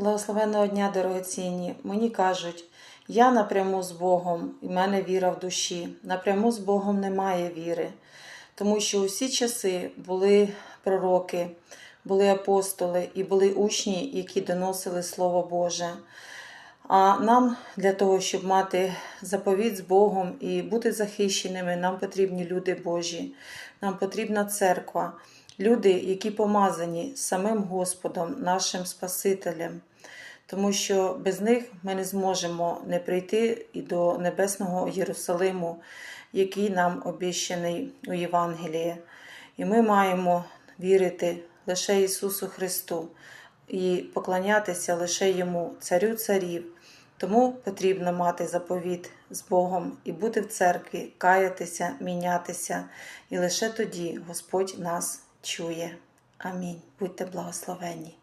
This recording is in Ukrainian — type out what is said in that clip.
Благословенного дня, дорогоцінні. Мені кажуть, я напряму з Богом, і в мене віра в душі. Напряму з Богом немає віри, тому що у всі часи були пророки, були апостоли і були учні, які доносили Слово Боже. А нам для того, щоб мати заповідь з Богом і бути захищеними, нам потрібні люди Божі, нам потрібна церква, люди, які помазані самим Господом, нашим Спасителем. Тому що без них ми не зможемо не прийти і до небесного Єрусалиму, який нам обіщаний у Євангелії. І ми маємо вірити лише Ісусу Христу і поклонятися лише Йому, Царю царів. Тому потрібно мати заповіт з Богом і бути в церкві, каятися, мінятися, і лише тоді Господь нас чує. Амінь. Будьте благословені.